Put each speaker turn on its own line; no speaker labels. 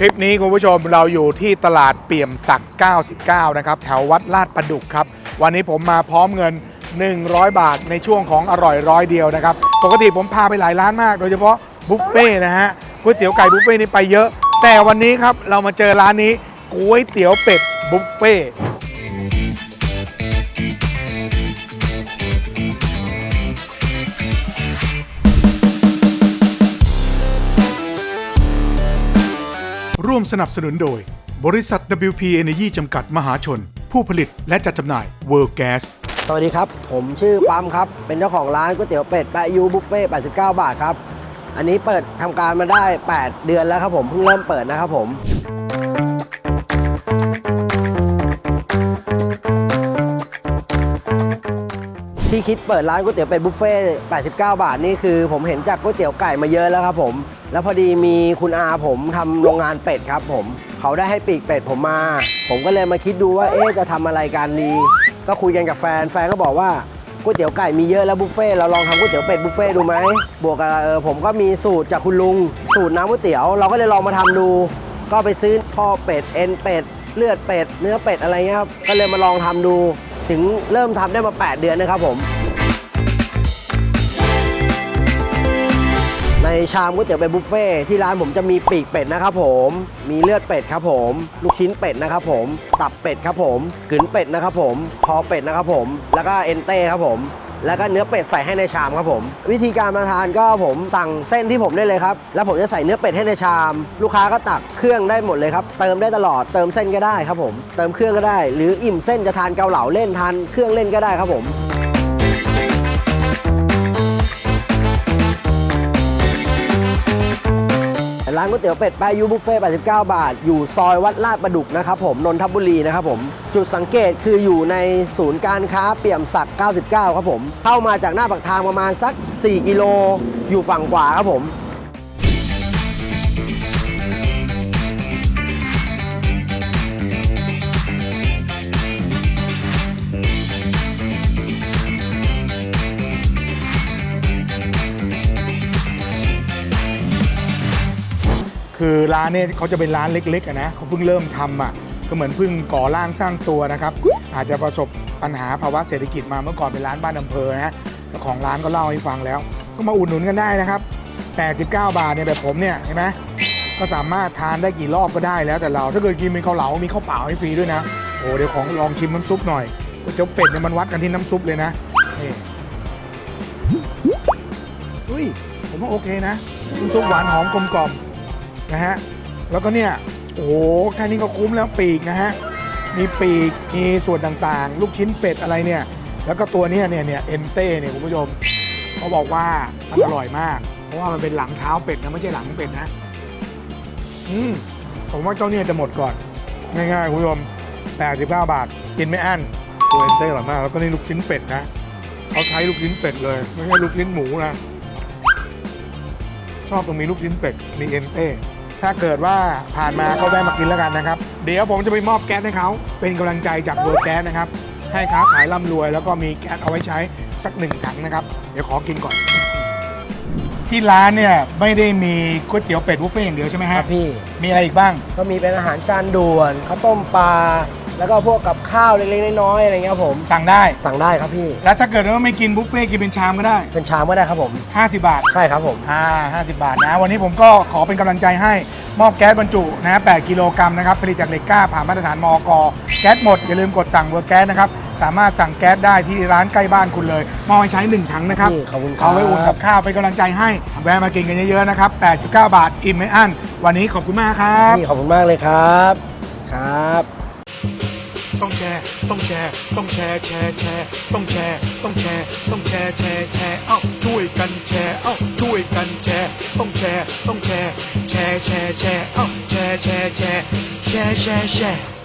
คลิปนี้คุณผู้ชมเราอยู่ที่ตลาดเปี่ยมศักดิ์99 นะครับ แถววัดลาดประดุกครับ วันนี้ผมมาพร้อมเงิน 100 บาทในช่วงของอร่อยร้อยเดียวนะครับ ปกติผมพาไปหลายร้านมาก โดยเฉพาะบุฟเฟ่ต์นะฮะก๋วยเตี๋ยวไก่บุฟเฟ่ต์นี่ไปเยอะ แต่วันนี้ครับเรามาเจอร้านนี้ก๋วยเตี๋ยวเป็ดบุฟเฟ่ ร่วมสนับสนุนโดย บริษัท WP Energy จำกัดมหาชน ผู้ผลิตและจัดจำหน่าย World Gas
สวัสดีครับ ผมชื่อปั๊มครับ เป็นเจ้าของร้านก๋วยเตี๋ยวเป็ดแปะยูบุฟเฟ่89 บาทครับ อันนี้เปิดทำการมาได้ 8 เดือนแล้วครับผม เพิ่งเริ่มเปิดนะครับผม ที่คิดเปิดร้านก๋วยเตี๋ยวเป็ดบุฟเฟ่89 บาทนี่คือผมเห็นจากก๋วยเตี๋ยวไก่มาเยอะแล้วครับผม แล้วพอดีมีคุณอาผมทำโรงงานเป็ดครับผม เขาได้ให้ปีกเป็ดผมมา ผมก็เลยมาคิดดูว่าเอ๊ะจะทำอะไรกันดี ก็คุยกันกับแฟน แฟนก็บอกว่าก๋วยเตี๋ยวไก่มีเยอะแล้วบุฟเฟ่เราลองทำก๋วยเตี๋ยวเป็ดบุฟเฟ่ดูไหม บวกกับเออผมก็มีสูตรจากคุณลุง สูตรน้ำก๋วยเตี๋ยว เราก็เลยลองมาทำดู ก็ไปซื้อข้อเป็ดเอ็นเป็ดเลือดเป็ด เนื้อเป็ดอะไรเงี้ยครับ ก็เลยมาลองทำดู ถึงเริ่มทำได้มา 8 เดือนนะครับผม ในชามก๋วยเตี๋ยวเป็ดบุฟเฟ่ที่ร้านผมจะมีปีกเป็ดนะครับผม มีเลือดเป็ดครับผม ลูกชิ้นเป็ดนะครับผม ตับเป็ดครับผมกึ๋นเป็ดนะครับผม คอเป็ดนะครับผม แล้วก็เอ็นเต้ครับผม แล้วก็เนื้อเป็ดใส่ให้ในชามครับผม วิธีการมาทานก็ผมสั่งเส้นที่ผมได้เลยครับ แล้วผมจะใส่เนื้อเป็ดให้ในชาม ลูกค้าก็ตักเครื่องได้หมดเลยครับ เติมได้ตลอดเติมเส้นก็ได้ครับผม เติมเครื่องก็ได้ หรืออิ่มเส้นจะทานเกาเหลาเล่นทานเครื่องเล่นก็ได้ครับผม ร้านก๋วยเตี๋ยวเป็ดแปยูบุฟเฟ่89 บาท อยู่ซอยวัดลาดประดุกนะครับผมนนทบุรีนะครับผม จุดสังเกตคืออยู่ในศูนย์การค้าเปี่ยมศักดิ์99 ครับผม เข้ามาจากหน้าปากทางประมาณสัก 4 กิโล อยู่ฝั่งขวาครับผม
คือร้านเนี่ยเขาจะเป็นร้านเล็กๆอะนะเขาเพิ่งเริ่มทำอะก็เหมือนเพิ่งก่อร่างสร้างตัวนะครับ อาจจะประสบปัญหาภาวะเศรษฐกิจมาเมื่อก่อนเป็นร้านบ้านอำเภอนะเจ้าของร้านก็เล่าให้ฟังแล้ว ก็มาอุดหนุนกันได้นะครับ 89 บาทเนี่ยแบบผมเนี่ยเห็นไหมก็สามารถทานได้กี่รอบก็ได้แล้วแต่เรา ถ้าเกิดกินเป็นข้าวเหลา มีข้าวเปล่าให้ฟรีด้วยนะโอ้เดี๋ยวของลองชิมน้ำซุปหน่อยก๋วยเตี๋ยวเป็ดเนี่ยมันวัดกันที่น้ำซุปเลยนะนี่อุ้ยผมว่าโอเคนะน้ำซุปหวานหอมกลมกล่อม นะฮะ แล้วก็เนี่ย โอ้โหแค่นี้ก็คุ้มแล้วปีกนะฮะ มีปีก มีส่วนต่างๆ ลูกชิ้นเป็ดอะไรเนี่ย แล้วก็ตัวเนี้ยเนี่ยเนี่ยเอ็นเต้เนี่ยคุณผู้ชมเขาบอกว่ามันอร่อยมาก เพราะว่ามันเป็นหลังเท้าเป็ดนะไม่ใช่หลังเป็ดนะ อืมผมว่าเจ้าเนี่ยจะหมดก่อน ง่ายๆคุณผู้ชม89 บาท กินไม่อั้นตัวเอ็นเต้อร่อยมาก แล้วก็นี่ลูกชิ้นเป็ดนะเขาใช้ลูกชิ้นเป็ดเลย ไม่ใช่ลูกชิ้นหมูนะ ชอบตรงมีลูกชิ้นเป็ด มีเอ็นเต้ ถ้าเกิดว่าผ่านมาก็แวะมากินแล้วกันนะครับ เดี๋ยวผมจะไปมอบแก๊สให้เขา เป็นกำลังใจจากเวอร์แก๊สนะครับ ให้ค้าขายร่ำรวย แล้วก็มีแก๊สเอาไว้ใช้สักหนึ่งถังนะครับ เดี๋ยวขอกินก่อน ที่ร้านเนี่ยไม่ได้มีก๋วยเตี๋ยวเป็ดบุฟเฟ่ต์อย่างเดียวใช่ไหม
ค
ฮะ
รับพี่
มีอะไรอีกบ้าง
ก็มีเป็นอาหารจานด่วนข้าวต้มปลา แล้วก็พวกกับข้าวเล็กๆน้อยๆอะไรเงี้ยครับผม
สั่งได้
สั่งได้ครับพี่
แล้วถ้าเกิดว่าไม่กินบุฟเฟ่ต์กินเป็นชามก็ได้
เป็นชามก็ได้ครับผม
50 บาท
ใช่ครับผม
อ่า50 บาทนะ วันนี้ผมก็ขอเป็นกำลังใจให้มอบแก๊สบรรจุนะ8กิโลกรัมนะครับ ผลิตจากเหล็กกล้าผ่านมาตรฐานมอกแก๊สหมด อย่าลืมกดสั่งเวอร์แก๊สนะครับ สามารถสั่งแก๊สได้ที่ร้านใกล้บ้านคุณเลยมอบให้ใช้ 1 ถังนะครับ
นี่ขอบคุณครับ
เอาไว้อุ่นกับข้าวเป็นกำลังใจให้ แวะมากินกันเยอะๆนะครับ89 บาทอิ่มไม่อั้น วันนี้ขอบคุณมากครับ
พี่ขอบคุณมากเลยครับ ครับ
ต้องแชร์ต้องแชร์ต้องแชร์แชร์แชร์ต้องแชร์ต้องแชร์ต้องแชร์แชร์แชร์เอ้าช่วยกันแชร์เอ้าช่วยกันแชร์ต้องแชร์ต้องแชร์แชร์แชร์แชร์เอ้าแชร์แชร์แชร์แชร์แชร์แชร์